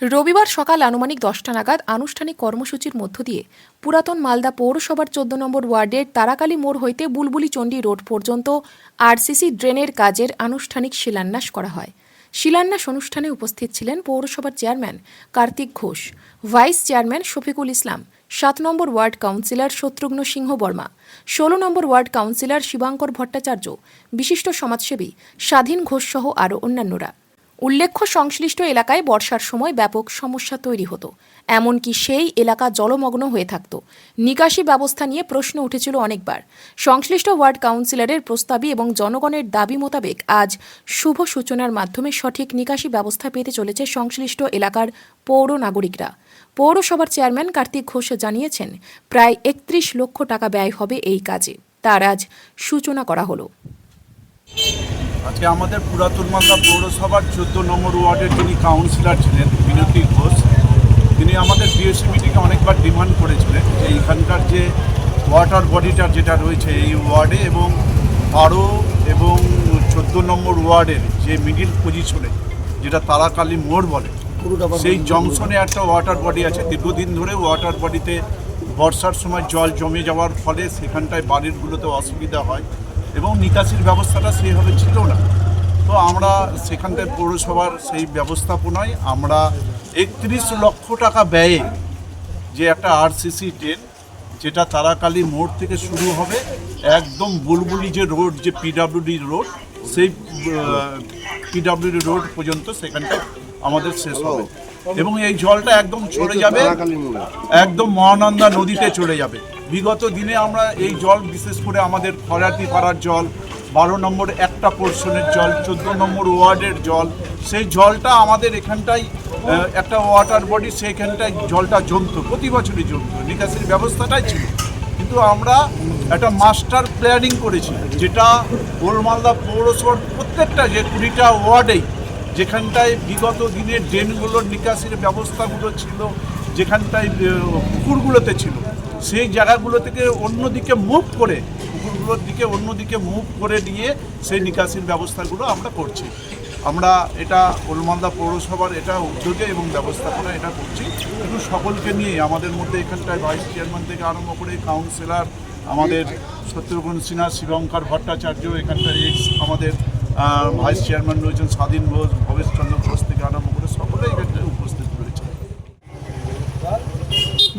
রবিবার সকাল আনুমানিক দশটা নাগাদ আনুষ্ঠানিক কর্মসূচির মধ্য দিয়ে পুরাতন মালদা পৌরসভার চোদ্দ নম্বর ওয়ার্ডের তারাকালী মোড় হইতে বুলবুলি চণ্ডী রোড পর্যন্ত আরসিসি ড্রেনের কাজের আনুষ্ঠানিক শিলান্যাস করা হয়। শিলান্যাস অনুষ্ঠানে উপস্থিত ছিলেন পৌরসভার chairman Kartik Ghosh, vice chairman Shafiqul Islam, সাত number ward councillor Shatrughna Singha Barma, ষোলো number ward councillor Shibankar Bhattacharya, বিশিষ্ট সমাজসেবী স্বাধীন ঘোষ সহ আরও অন্যান্যরা। উল্লেখ্য, সংশ্লিষ্ট এলাকায় বর্ষার সময় ব্যাপক সমস্যা তৈরি হতো। এমনকি সেই এলাকা জলমগ্ন হয়ে থাকত। নিকাশি ব্যবস্থা নিয়ে প্রশ্ন উঠেছিল অনেকবার। সংশ্লিষ্ট ওয়ার্ড কাউন্সিলরের প্রস্তাবী এবং জনগণের দাবি মোতাবেক আজ শুভ সূচনার মাধ্যমে সঠিক নিকাশি ব্যবস্থা পেতে চলেছে সংশ্লিষ্ট এলাকার পৌর নাগরিকরা। পৌরসভার চেয়ারম্যান কার্তিক ঘোষ জানিয়েছেন, প্রায় একত্রিশ লক্ষ টাকা ব্যয় হবে এই কাজে। তার আজ সূচনা করা হলো। আজকে আমাদের পুরাতন মালদা পৌরসভার চোদ্দ নম্বর ওয়ার্ডের যিনি কাউন্সিলর ছিলেন বিনতি ঘোষ, তিনি আমাদের বিএসসি মিটিংয়ে অনেকবার ডিমান্ড করেছিলেন যে এখানকার যে ওয়াটার বডিটা যেটা রয়েছে এই ওয়ার্ডে এবং বারো এবং চোদ্দ নম্বর ওয়ার্ডের যে মিডিল পজিশনে যেটা তারাকালী মোড় বলে, সেই জংশনে একটা ওয়াটার বডি আছে। দীর্ঘদিন ধরে ওয়াটার বডিতে বর্ষার সময় জল জমে যাওয়ার ফলে সেখানটায় বাড়িরগুলোতে অসুবিধা হয়। এবং নিকাশির ব্যবস্থাটা সেইভাবে ছিল না। তো আমরা সেখানটায় পৌরসভার সেই ব্যবস্থাপনায় আমরা একত্রিশ লক্ষ টাকা ব্যয়ে যে একটা আরসিসি ট্রেন যেটা তারাকালী মোড় থেকে শুরু হবে একদম বুলবুলি যে রোড যে পিডাব্লিউডি রোড সেই পিডাব্লিউডি রোড পর্যন্ত সেখানটায় আমাদের শেষ হবে। এবং এই জলটা একদম চলে যাবে একদম মহানন্দা নদীতে চলে যাবে। বিগত দিনে আমরা এই জল বিশেষ করে আমাদের খরাতি পাড়ার জল বারো নম্বর একটা পোর্শনের জল চোদ্দ নম্বর ওয়ার্ডের জল সেই জলটা আমাদের এখানটায় আহ, একটা ওয়াটার বডি সেইখানটায় জলটা জমতো প্রতি বছরই জমতো নিকাশির ব্যবস্থাটাই ছিল। কিন্তু আমরা একটা মাস্টার প্ল্যানিং করেছি যেটা গোলমালদা পৌরসভার প্রত্যেকটা যে কুড়িটা ওয়ার্ডেই যেখানটায় বিগত দিনের ড্রেনগুলোর নিকাশির ব্যবস্থাগুলো ছিল যেখানটায় পুকুরগুলোতে ছিল। সেই জায়গাগুলো থেকে অন্যদিকে মুভ করে পুকুরগুলোর দিকে অন্যদিকে মুভ করে নিয়ে সেই নিকাশির ব্যবস্থাগুলো আমরা করছি। আমরা এটা ওলমালদা পৌরসভার এটা উদ্যোগে এবং ব্যবস্থাপনা এটা করছি। কিন্তু সকলকে নিয়ে, আমাদের মধ্যে এখানটায় ভাইস চেয়ারম্যান থেকে আরম্ভ করে কাউন্সিলর আমাদের শত্রুঘ্ন সিনহা, শিবঙ্কর ভট্টাচার্য, এখানকার এক্স আমাদের ভাইস চেয়ারম্যান রয়েছেন স্বাধীন ঘোষ, ভবেশচন্দ্র ঘোষ থেকে আরম্ভ করে সকলে এখানটায় উপস্থিত রয়েছে